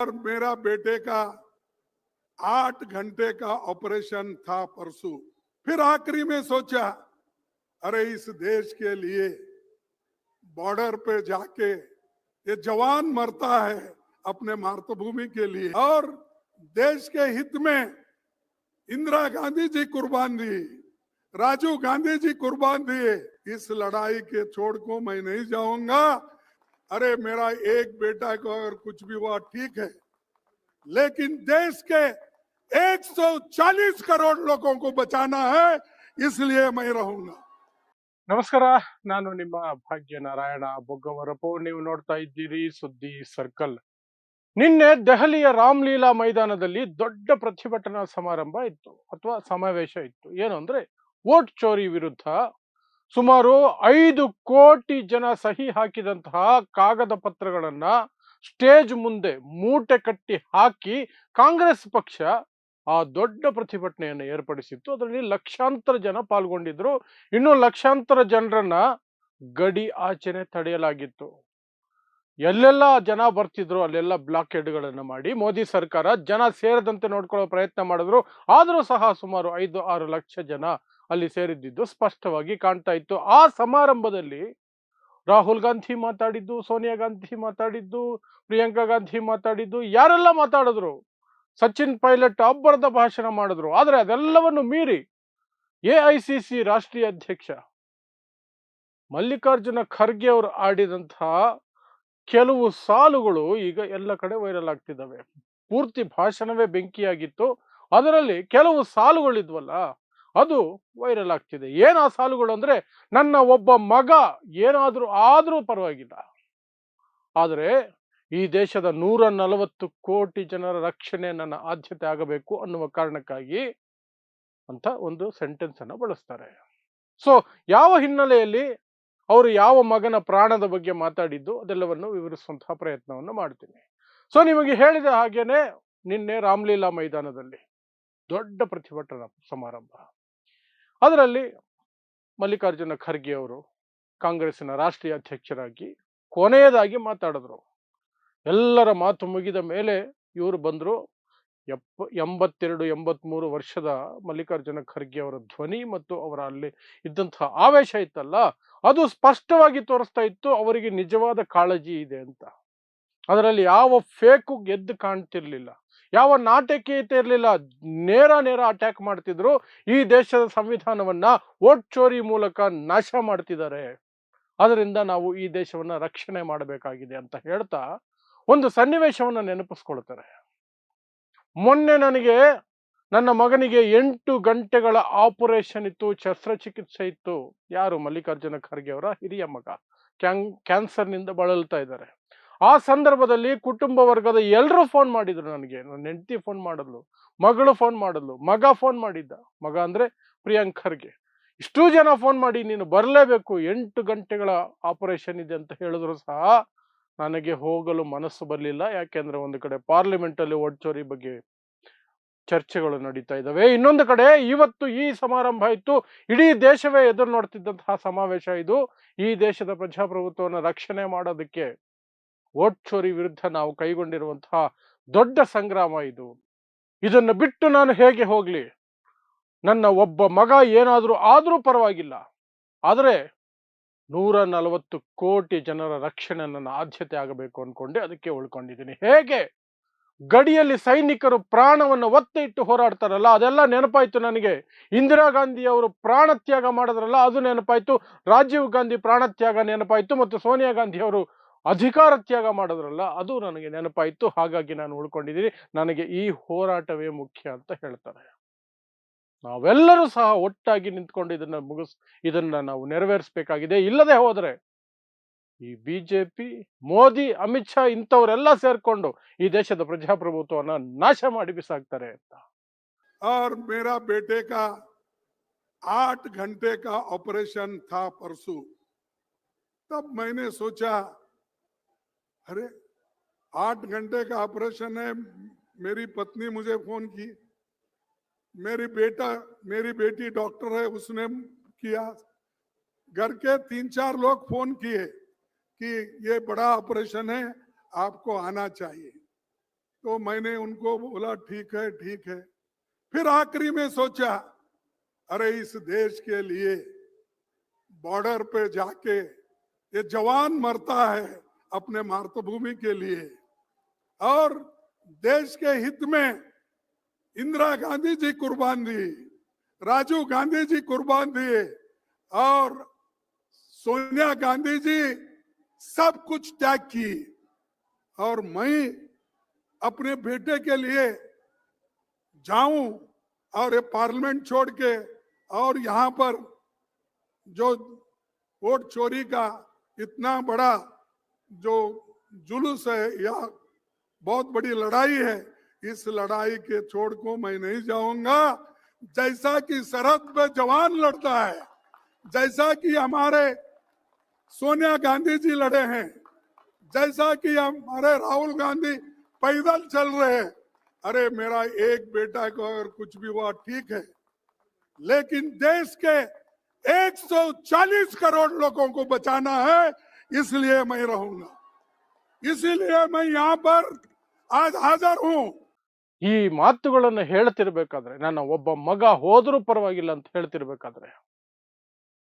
और मेरा बेटे का आठ घंटे का ऑपरेशन था परसों। फिर आखिरी में सोचा, अरे इस देश के लिए बॉर्डर पे जाके ये जवान मरता है अपने मातृभूमि के लिए। और देश के हित में इंदिरा गांधी जी कुर्बान दी राजीव गांधी जी कुर्बान दिए। इस लड़ाई के छोड़ को मैं नहीं जाऊँगा। अरे मेरा एक बेटा को अगर कुछ भी हुआ ठीक है लेकिन देश के 140 करोड़ लोगों को बचाना है इसलिए मैं रहूंगा ನಮಸ್ಕಾರ ನಾನು ನಿಮ್ಮ ಭಾಗ್ಯ ನಾರಾಯಣ ಬೊಗ್ಗವರಪು ನೀವು ನೋಡ್ತಾ ಇದ್ದೀರಿ ಸುದ್ದಿ ಸರ್ಕಲ್ ನಿನ್ನೆ ದೆಹಲಿಯ ರಾಮ್ಲೀಲಾ ಮೈದಾನದಲ್ಲಿ ದೊಡ್ಡ ಪ್ರತಿಭಟನಾ ಸಮಾರಂಭ ಇತ್ತು ಅಥವಾ ಸಮಾವೇಶ ಇತ್ತು ಏನು ಅಂದ್ರೆ ವೋಟ್ ಚೋರಿ ವಿರುದ್ಧ ಸುಮಾರು ಐದು ಕೋಟಿ ಜನ ಸಹಿ ಹಾಕಿದಂತಹ ಕಾಗದ ಪತ್ರಗಳನ್ನ ಸ್ಟೇಜ್ ಮುಂದೆ ಮೂಟೆ ಕಟ್ಟಿ ಹಾಕಿ ಕಾಂಗ್ರೆಸ್ ಪಕ್ಷ ಆ ದೊಡ್ಡ ಪ್ರತಿಭಟನೆಯನ್ನು ಏರ್ಪಡಿಸಿತ್ತು. ಅದರಲ್ಲಿ ಲಕ್ಷಾಂತರ ಜನ ಪಾಲ್ಗೊಂಡಿದ್ರು. ಇನ್ನು ಲಕ್ಷಾಂತರ ಜನರನ್ನ ಗಡಿ ಆಚೆನೆ ತಡೆಯಲಾಗಿತ್ತು. ಎಲ್ಲೆಲ್ಲ ಜನ ಬರ್ತಿದ್ರು ಅಲ್ಲೆಲ್ಲ ಬ್ಲಾಕೆಡ್ಗಳನ್ನು ಮಾಡಿ ಮೋದಿ ಸರ್ಕಾರ ಜನ ಸೇರದಂತೆ ನೋಡ್ಕೊಳ್ಳೋ ಪ್ರಯತ್ನ ಮಾಡಿದ್ರು. ಆದರೂ ಸಹ ಸುಮಾರು ಐದು ಆರು ಲಕ್ಷ ಜನ ಅಲ್ಲಿ ಸೇರಿದ್ದಿದ್ದು ಸ್ಪಷ್ಟವಾಗಿ ಕಾಣ್ತಾ ಇತ್ತು. ಆ ಸಮಾರಂಭದಲ್ಲಿ ರಾಹುಲ್ ಗಾಂಧಿ ಮಾತಾಡಿದ್ದು, ಸೋನಿಯಾ ಗಾಂಧಿ ಮಾತಾಡಿದ್ದು, ಪ್ರಿಯಾಂಕಾ ಗಾಂಧಿ ಮಾತಾಡಿದ್ದು, ಯಾರೆಲ್ಲ ಮಾತಾಡಿದ್ರು? ಸಚಿನ್ ಪೈಲಟ್ ಅಬ್ಬರದ ಭಾಷಣ ಮಾಡಿದ್ರು. ಆದರೆ ಅದೆಲ್ಲವನ್ನು ಮೀರಿ ಎ ಐ ಸಿ ಸಿ ರಾಷ್ಟ್ರೀಯ ಅಧ್ಯಕ್ಷ ಮಲ್ಲಿಕಾರ್ಜುನ ಖರ್ಗೆ ಅವರು ಆಡಿದಂತಹ ಕೆಲವು ಸಾಲುಗಳು ಈಗ ಎಲ್ಲ ಕಡೆ ವೈರಲ್ ಆಗ್ತಿದ್ದಾವೆ. ಪೂರ್ತಿ ಭಾಷಣವೇ ಬೆಂಕಿಯಾಗಿತ್ತು. ಅದರಲ್ಲಿ ಕೆಲವು ಸಾಲುಗಳಿದ್ವಲ್ಲ ಅದು ವೈರಲ್ ಆಗ್ತಿದೆ. ಏನು ಆ ಸಾಲುಗಳು ಅಂದ್ರೆ ನನ್ನ ಒಬ್ಬ ಮಗ ಏನಾದರೂ ಆದರೂ ಪರವಾಗಿಲ್ಲ. ಆದರೆ ಈ ದೇಶದ ನೂರ ನಲವತ್ತು ಕೋಟಿ ಜನರ ರಕ್ಷಣೆ ನನ್ನ ಆದ್ಯತೆ ಆಗಬೇಕು ಅನ್ನುವ ಕಾರಣಕ್ಕಾಗಿ ಅಂತ ಒಂದು ಸೆಂಟೆನ್ಸ್ ಅನ್ನ ಬಳಸ್ತಾರೆ. ಸೊ ಯಾವ ಹಿನ್ನೆಲೆಯಲ್ಲಿ ಅವರು ಯಾವ ಮಗನ ಪ್ರಾಣದ ಬಗ್ಗೆ ಮಾತಾಡಿದ್ದು ಅದೆಲ್ಲವನ್ನು ವಿವರಿಸುವಂತಹ ಪ್ರಯತ್ನವನ್ನು ಮಾಡ್ತೀನಿ. ಸೊ ನಿಮಗೆ ಹೇಳಿದ ಹಾಗೇನೆ ನಿನ್ನೆ ರಾಮ್ಲೀಲಾ ಮೈದಾನದಲ್ಲಿ ದೊಡ್ಡ ಪ್ರತಿಭಟನಾ ಸಮಾರಂಭ. ಅದರಲ್ಲಿ ಮಲ್ಲಿಕಾರ್ಜುನ ಖರ್ಗೆ ಅವರು ಕಾಂಗ್ರೆಸ್ಸಿನ ರಾಷ್ಟ್ರೀಯ ಅಧ್ಯಕ್ಷರಾಗಿ ಕೊನೆಯದಾಗಿ ಮಾತಾಡಿದ್ರು. ಎಲ್ಲರ ಮಾತು ಮುಗಿದ ಮೇಲೆ ಇವರು ಬಂದರು. ಎಪ್ಪ, ಎಂಬತ್ತೆರಡು, ಎಂಬತ್ಮೂರು ವರ್ಷದ ಮಲ್ಲಿಕಾರ್ಜುನ ಖರ್ಗೆ ಅವರ ಧ್ವನಿ ಮತ್ತು ಅವರ ಅಲ್ಲಿ ಇದ್ದಂತಹ ಆವೇಶ ಇತ್ತಲ್ಲ, ಅದು ಸ್ಪಷ್ಟವಾಗಿ ತೋರಿಸ್ತಾ ಇತ್ತು ಅವರಿಗೆ ನಿಜವಾದ ಕಾಳಜಿ ಇದೆ ಅಂತ. ಅದರಲ್ಲಿ ಯಾವ ಫೇಕು ಗೆದ್ದು ಕಾಣ್ತಿರ್ಲಿಲ್ಲ. ಯಾವ ನಾಟಕೀಯತೆ ಇರಲಿಲ್ಲ. ನೇರ ನೇರ ಅಟ್ಯಾಕ್ ಮಾಡ್ತಿದ್ರು. ಈ ದೇಶದ ಸಂವಿಧಾನವನ್ನ ವೋಟ್ ಚೋರಿ ಮೂಲಕ ನಾಶ ಮಾಡ್ತಿದ್ದಾರೆ. ಅದರಿಂದ ನಾವು ಈ ದೇಶವನ್ನ ರಕ್ಷಣೆ ಮಾಡಬೇಕಾಗಿದೆ ಅಂತ ಹೇಳ್ತಾ ಒಂದು ಸನ್ನಿವೇಶವನ್ನ ನೆನಪಿಸ್ಕೊಳ್ತಾರೆ. ಮೊನ್ನೆ ನನಗೆ ನನ್ನ ಮಗನಿಗೆ ಎಂಟು ಗಂಟೆಗಳ ಆಪರೇಷನ್ ಇತ್ತು, ಶಸ್ತ್ರಚಿಕಿತ್ಸೆ ಇತ್ತು. ಯಾರು? ಮಲ್ಲಿಕಾರ್ಜುನ ಖರ್ಗೆ ಅವರ ಹಿರಿಯ ಮಗ. ಕ್ಯಾನ್ ಕ್ಯಾನ್ಸರ್ನಿಂದ ಬಳಲ್ತಾ ಇದ್ದಾರೆ. ಆ ಸಂದರ್ಭದಲ್ಲಿ ಕುಟುಂಬ ವರ್ಗದ ಎಲ್ಲರೂ ಫೋನ್ ಮಾಡಿದ್ರು ನನಗೆ. ನನ್ನ ಹೆಂಡತಿ ಫೋನ್ ಮಾಡಲು ಮಗಳು ಫೋನ್ ಮಾಡಲು ಮಗ ಫೋನ್ ಮಾಡಿದ್ದ. ಮಗ ಅಂದ್ರೆ ಪ್ರಿಯಾಂಕರ್ಗೆ. ಇಷ್ಟು ಜನ ಫೋನ್ ಮಾಡಿ, ನೀನು ಬರಲೇಬೇಕು, ಎಂಟು ಗಂಟೆಗಳ ಆಪರೇಷನ್ ಇದೆ ಅಂತ ಹೇಳಿದ್ರು ಸಹ ನನಗೆ ಹೋಗಲು ಮನಸ್ಸು ಬರಲಿಲ್ಲ. ಯಾಕೆಂದ್ರೆ ಒಂದು ಕಡೆ ಪಾರ್ಲಿಮೆಂಟಲ್ಲಿ ಒಡ್ಚೋರಿ ಬಗ್ಗೆ ಚರ್ಚೆಗಳು ನಡೀತಾ ಇದ್ದಾವೆ ಇನ್ನೊಂದು ಕಡೆ ಇವತ್ತು ಈ ಸಮಾರಂಭ ಇತ್ತು ಇಡೀ ದೇಶವೇ ಎದುರು ನೋಡ್ತಿದ್ದಂತಹ ಸಮಾವೇಶ ಇದು. ಈ ದೇಶದ ಪ್ರಜಾಪ್ರಭುತ್ವವನ್ನು ರಕ್ಷಣೆ ಮಾಡೋದಕ್ಕೆ ವೋಟ್ ಚೋರಿ ವಿರುದ್ಧ ನಾವು ಕೈಗೊಂಡಿರುವಂತಹ ದೊಡ್ಡ ಸಂಗ್ರಾಮ ಇದು. ಇದನ್ನು ಬಿಟ್ಟು ನಾನು ಹೇಗೆ ಹೋಗಲಿ? ನನ್ನ ಒಬ್ಬ ಮಗ ಏನಾದರೂ ಆದರೂ ಪರವಾಗಿಲ್ಲ. ಆದರೆ ನೂರ ನಲವತ್ತು ಕೋಟಿ ಜನರ ರಕ್ಷಣೆ ನನ್ನ ಆದ್ಯತೆ ಆಗಬೇಕು ಅಂದ್ಕೊಂಡೆ ಅದಕ್ಕೆ ಉಳ್ಕೊಂಡಿದ್ದೀನಿ. ಹೇಗೆ? ಗಡಿಯಲ್ಲಿ ಸೈನಿಕರು ಪ್ರಾಣವನ್ನು ಒತ್ತೆ ಇಟ್ಟು ಹೋರಾಡ್ತಾರಲ್ಲ, ಅದೆಲ್ಲ ನೆನಪಾಯ್ತು ನನಗೆ. ಇಂದಿರಾ ಗಾಂಧಿ ಅವರು ಪ್ರಾಣ ತ್ಯಾಗ ಮಾಡಿದ್ರಲ್ಲ, ಅದು ನೆನಪಾಯ್ತು. ರಾಜೀವ್ ಗಾಂಧಿ ಪ್ರಾಣತ್ಯಾಗ ನೆನಪಾಯ್ತು, ಮತ್ತು ಸೋನಿಯಾ ಗಾಂಧಿ ಅವರು ಅಧಿಕಾರ ತ್ಯಾಗ ಮಾಡಿದ್ರಲ್ಲ ಅದು ನನಗೆ ನೆನಪಾಯ್ತು ಹಾಗಾಗಿ ನಾನು ಉಳ್ಕೊಂಡಿದ್ದೀನಿ ನನಗೆ ಈ ಹೋರಾಟವೇ ಮುಖ್ಯ ಅಂತ ಹೇಳ್ತಾರೆ ನಾವೆಲ್ಲರೂ ಸಹ ಒಟ್ಟಾಗಿ ನಿಂತ್ಕೊಂಡು ಇದನ್ನ ಮುಗಿಸ್ ಇದನ್ನ ನಾವು ನೆರವೇರಿಸಬೇಕಾಗಿದೆ ಇಲ್ಲದೆ ಹೋದ್ರೆ ಈ ಬಿಜೆಪಿ ಮೋದಿ ಅಮಿತ್ ಶಾ ಇಂಥವರೆಲ್ಲ ಸೇರ್ಕೊಂಡು ಈ ದೇಶದ ಪ್ರಜಾಪ್ರಭುತ್ವವನ್ನ ನಾಶ ಮಾಡಿ ಬಿಸಾಕ್ತಾರೆ ಅಂತ और मेरा बेटे का आठ घंटे का ऑपरेशन था परसों तब मैंने सोचा अरे, आठ घंटे का ऑपरेशन है, मेरी पत्नी मुझे फ़ोन की। मेरी बेटा, मेरी बेटी डॉक्टर है, उसने किया। घर के तीन चार लोग फ़ोन किए कि ये बड़ा ऑपरेशन है, आपको आना चाहिए। तो मैंने उनको बोला, ठीक है ठीक है। फिर आखिरी में सोचा, अरे, इस देश के लिए बॉर्डर पे जाके ये जवान मरता है अपने मातृभूमि के लिए। और देश के हित में इंदिरा गांधी जी कुर्बान दी राजीव गांधी जी कुर्बान दिए, और सोनिया गांधी जी सब कुछ त्याग की और मैं अपने बेटे के लिए जाऊँ और ये पार्लियामेंट छोड़ के और यहाँ पर जो वोट चोरी का इतना बड़ा जो जुलूस है, या बहुत बड़ी लड़ाई है, इस लड़ाई के छोड़ को मैं नहीं जाऊँगा। जैसा कि सरहद पे जवान लड़ता है, जैसा कि हमारे सोनिया गांधी जी लड़े हैं, जैसा कि हमारे राहुल गांधी पैदल चल रहे हैं। अरे, मेरा एक बेटा को अगर कुछ भी हुआ, ठीक है, लेकिन देश के 140 करोड़ लोगों को बचाना है इसलिए मैं रहूंगा इसीलिए मैं यहाँ पर आज हाजिर हूँ ಈ ಮಾತುಗಳನ್ನು ಹೇಳ್ತಿರ್ಬೇಕಾದ್ರೆ ನನ್ನ ಒಬ್ಬ ಮಗ ಹೋದ್ರೂ ಪರವಾಗಿಲ್ಲ ಅಂತ ಹೇಳ್ತಿರ್ಬೇಕಾದ್ರೆ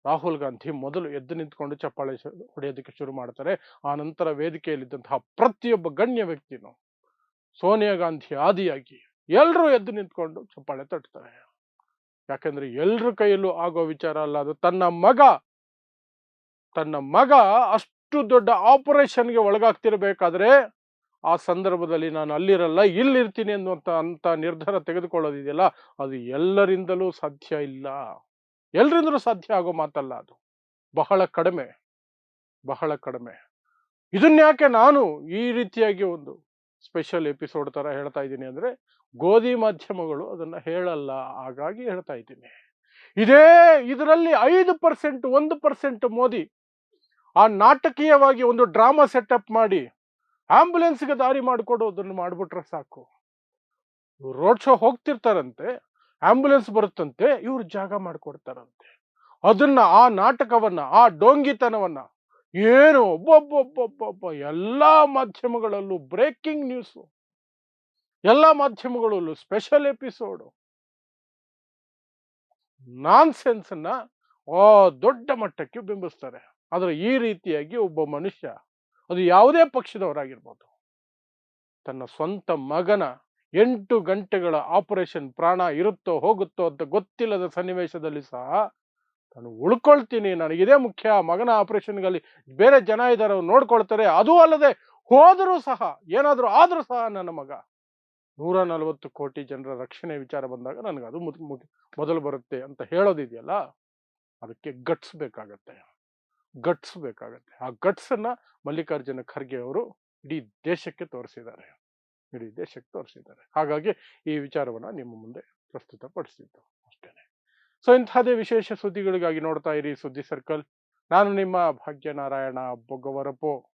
ರಾಹುಲ್ ಗಾಂಧಿ ಮೊದಲು ಎದ್ದು ನಿಂತ್ಕೊಂಡು ಚಪ್ಪಾಳೆ ಶು- ಹೊಡೆಯೋದಕ್ಕೆ ಶುರು ಮಾಡ್ತಾರೆ ಆ ನಂತರ ವೇದಿಕೆಯಲ್ಲಿದ್ದಂತಹ ಪ್ರತಿಯೊಬ್ಬ ಗಣ್ಯ ವ್ಯಕ್ತಿನೂ ಸೋನಿಯಾ ಗಾಂಧಿ ಆದಿಯಾಗಿ ಎಲ್ಲರೂ ಎದ್ದು ನಿಂತ್ಕೊಂಡು ಚಪ್ಪಾಳೆ ತಟ್ತಾರೆ ಯಾಕಂದ್ರೆ ಎಲ್ರ ಕೈಯಲ್ಲೂ ಆಗೋ ವಿಚಾರ ಅಲ್ಲ ಅದು ತನ್ನ ಮಗ ತನ್ನ ಮಗ ಅಷ್ಟು ದೊಡ್ಡ ಆಪರೇಷನ್ಗೆ ಒಳಗಾಗ್ತಿರಬೇಕಾದ್ರೆ ಆ ಸಂದರ್ಭದಲ್ಲಿ ನಾನು ಅಲ್ಲಿರಲ್ಲ, ಇಲ್ಲಿರ್ತೀನಿ ಅನ್ನುವಂಥ ಅಂತ ನಿರ್ಧಾರ ತೆಗೆದುಕೊಳ್ಳೋದಿದೆಯಲ್ಲ ಅದು ಎಲ್ಲರಿಂದಲೂ ಸಾಧ್ಯ ಇಲ್ಲ. ಎಲ್ಲರಿಂದಲೂ ಸಾಧ್ಯ ಆಗೋ ಮಾತಲ್ಲ ಅದು. ಬಹಳ ಕಡಿಮೆ. ಬಹಳ ಕಡಿಮೆ. ಇದನ್ಯಾಕೆ ನಾನು ಈ ರೀತಿಯಾಗಿ ಒಂದು ಸ್ಪೆಷಲ್ ಎಪಿಸೋಡ್ ತರ ಹೇಳ್ತಾ ಇದ್ದೀನಿ ಅಂದ್ರೆ, ಗೋಧಿ ಮಾಧ್ಯಮಗಳು ಅದನ್ನ ಹೇಳಲ್ಲ, ಹಾಗಾಗಿ ಹೇಳ್ತಾ ಇದ್ದೀನಿ. ಇದೇ ಇದರಲ್ಲಿ ಐದು ಪರ್ಸೆಂಟ್, ಒಂದು ಪರ್ಸೆಂಟ್ ಮೋದಿ ಆ ನಾಟಕೀಯವಾಗಿ ಒಂದು ಡ್ರಾಮಾ ಸೆಟಪ್ ಮಾಡಿ ಆಂಬುಲೆನ್ಸ್ಗೆ ದಾರಿ ಮಾಡಿಕೊಡೋದನ್ನು ಮಾಡಿಬಿಟ್ರೆ ಸಾಕು. ರೋಡ್ ಶೋ ಹೋಗ್ತಿರ್ತಾರಂತೆ, ಆಂಬುಲೆನ್ಸ್ ಬರುತ್ತಂತೆ, ಇವ್ರು ಜಾಗ ಮಾಡಿಕೊಡ್ತಾರಂತೆ. ಅದನ್ನ, ಆ ನಾಟಕವನ್ನ, ಆ ಡೋಂಗಿತನವನ್ನ, ಏನು ಒಬ್ಬೊಬ್ಬೊಬ್ಬೊಬ್ಬೊಬ್ಬ ಎಲ್ಲಾ ಮಾಧ್ಯಮಗಳಲ್ಲೂ ಬ್ರೇಕಿಂಗ್ ನ್ಯೂಸ್. ಎಲ್ಲಾ ಮಾಧ್ಯಮಗಳಲ್ಲೂ ಸ್ಪೆಷಲ್ ಎಪಿಸೋಡು. ನಾನ್ ಆ ದೊಡ್ಡ ಮಟ್ಟಕ್ಕೆ ಬಿಂಬಿಸ್ತಾರೆ. ಆದ್ರೆ ಈ ರೀತಿಯಾಗಿ ಒಬ್ಬ ಮನುಷ್ಯ ಅದು ಯಾವುದೇ ಪಕ್ಷದವರಾಗಿರ್ಬೋದು. ತನ್ನ ಸ್ವಂತ ಮಗನ ಎಂಟು ಗಂಟೆಗಳ ಆಪರೇಷನ್ ಪ್ರಾಣ ಇರುತ್ತೋ ಹೋಗುತ್ತೋ ಅಂತ ಗೊತ್ತಿಲ್ಲದ ಸನ್ನಿವೇಶದಲ್ಲಿ ಸಹ ನಾನು ಉಳ್ಕೊಳ್ತೀನಿ ನನಗಿದೇ ಮುಖ್ಯ ಮಗನ ಆಪರೇಷನ್ಗಳಲ್ಲಿ ಬೇರೆ ಜನ ಇದ್ದಾರೆ ನೋಡ್ಕೊಳ್ತಾರೆ, ಅದು ಅಲ್ಲದೆ ಹೋದರೂ ಸಹ, ಏನಾದರೂ ಆದರೂ ಸಹ ನನ್ನ ಮಗ. ನೂರ ನಲವತ್ತು ಕೋಟಿ ಜನರ ರಕ್ಷಣೆ ವಿಚಾರ ಬಂದಾಗ ನನಗೆ ಅದು ಮುದ್- ಮುದ್- ಮೊದಲು ಬರುತ್ತೆ ಅಂತ ಹೇಳೋದಿದೆಯಲ್ಲ, ಅದಕ್ಕೆ ಗಟ್ಸ್ ಬೇಕಾಗತ್ತೆ. ಗಟ್ಸ್ ಬೇಕಾಗತ್ತೆ ಆ ಗಟ್ಸ್ ಅನ್ನ ಮಲ್ಲಿಕಾರ್ಜುನ ಖರ್ಗೆ ಅವರು ಇಡೀ ದೇಶಕ್ಕೆ ತೋರಿಸಿದ್ದಾರೆ. ಇಡೀ ದೇಶಕ್ಕೆ ತೋರಿಸಿದ್ದಾರೆ. ಹಾಗಾಗಿ ಈ ವಿಚಾರವನ್ನ ನಿಮ್ಮ ಮುಂದೆ ಪ್ರಸ್ತುತಪಡಿಸಿದ್ದು ಅಷ್ಟೇನೆ. ಸೊ ಇಂಥದೇ ವಿಶೇಷ ಸುದ್ದಿಗಳಿಗಾಗಿ ನೋಡ್ತಾ ಇರಿ ಸುದ್ದಿ ಸರ್ಕಲ್. ನಾನು ನಿಮ್ಮ ಭಾಗ್ಯನಾರಾಯಣ ಬೊಗ್ಗವರಪು